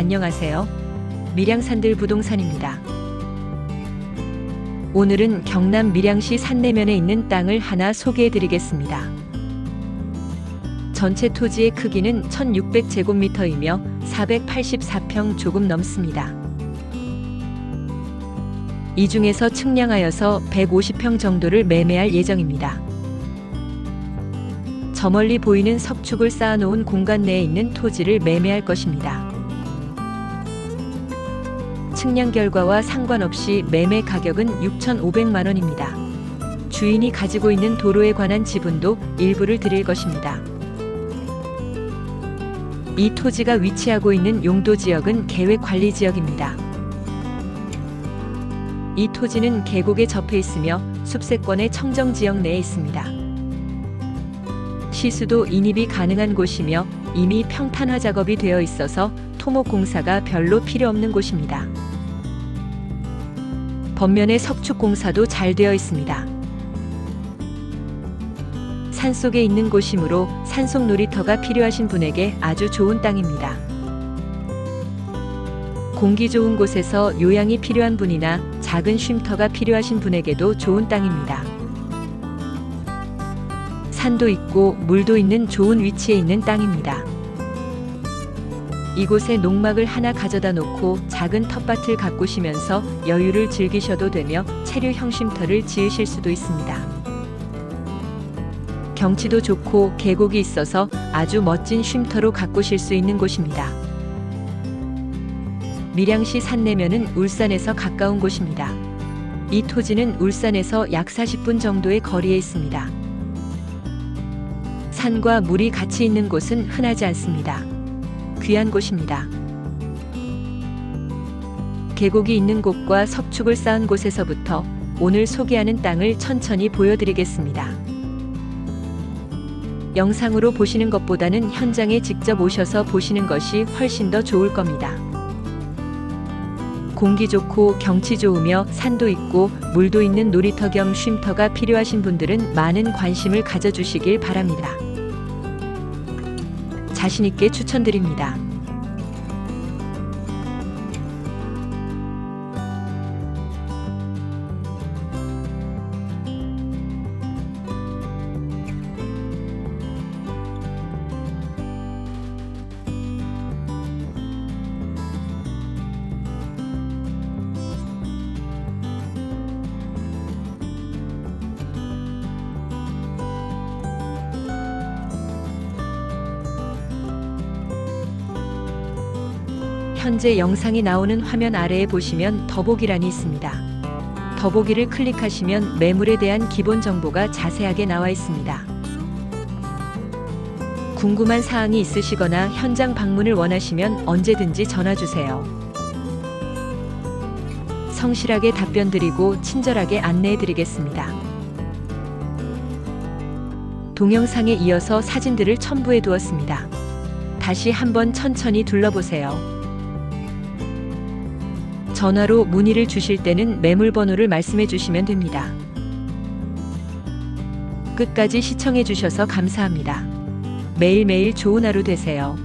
안녕하세요. 밀양산들 부동산입니다. 오늘은 경남 밀양시 산내면에 있는 땅을 하나 소개해 드리겠습니다. 전체 토지의 크기는 1600제곱미터이며 484평 조금 넘습니다. 이 중에서 측량하여서 150평 정도를 매매할 예정입니다. 저 멀리 보이는 석축을 쌓아놓은 공간 내에 있는 토지를 매매할 것입니다. 측량 결과와 상관없이 매매 가격은 6,500만 원입니다. 주인이 가지고 있는 도로에 관한 지분도 일부를 드릴 것입니다. 이 토지가 위치하고 있는 용도 지역은 계획 관리 지역입니다. 이 토지는 계곡에 접해 있으며 숲세권의 청정 지역 내에 있습니다. 시수도 인입이 가능한 곳이며 이미 평탄화 작업이 되어 있어서 토목 공사가 별로 필요 없는 곳입니다. 번면에 석축 공사도 잘 되어 있습니다. 산 속에 있는 곳이므로 산속 놀이터가 필요하신 분에게 아주 좋은 땅입니다. 공기 좋은 곳에서 요양이 필요한 분이나 작은 쉼터가 필요하신 분에게도 좋은 땅입니다. 산도 있고 물도 있는 좋은 위치에 있는 땅입니다. 이곳에 농막을 하나 가져다 놓고 작은 텃밭을 가꾸시면서 여유를 즐기셔도 되며 체류 형 쉼터를 지으실 수도 있습니다. 경치도 좋고 계곡이 있어서 아주 멋진 쉼터로 가꾸실 수 있는 곳입니다. 밀양시 산내면은 울산에서 가까운 곳입니다. 이 토지는 울산에서 약 40분 정도의 거리에 있습니다. 산과 물이 같이 있는 곳은 흔하지 않습니다. 귀한 곳입니다. 계곡이 있는 곳과 석축을 쌓은 곳에서부터 오늘 소개하는 땅을 천천히 보여드리겠습니다. 영상으로 보시는 것보다는 현장에 직접 오셔서 보시는 것이 훨씬 더 좋을 겁니다. 공기 좋고 경치 좋으며 산도 있고 물도 있는 놀이터 겸 쉼터가 필요하신 분들은 많은 관심을 가져주시길 바랍니다. 자신있게 추천드립니다. 현재 영상이 나오는 화면 아래에 보시면 더보기란이 있습니다. 더보기를 클릭하시면 매물에 대한 기본 정보가 자세하게 나와 있습니다. 궁금한 사항이 있으시거나 현장 방문을 원하시면 언제든지 전화 주세요. 성실하게 답변 드리고 친절하게 안내해 드리겠습니다. 동영상에 이어서 사진들을 첨부해 두었습니다. 다시 한번 천천히 둘러보세요. 전화로 문의를 주실 때는 매물 번호를 말씀해 주시면 됩니다. 끝까지 시청해 주셔서 감사합니다. 매일매일 좋은 하루 되세요.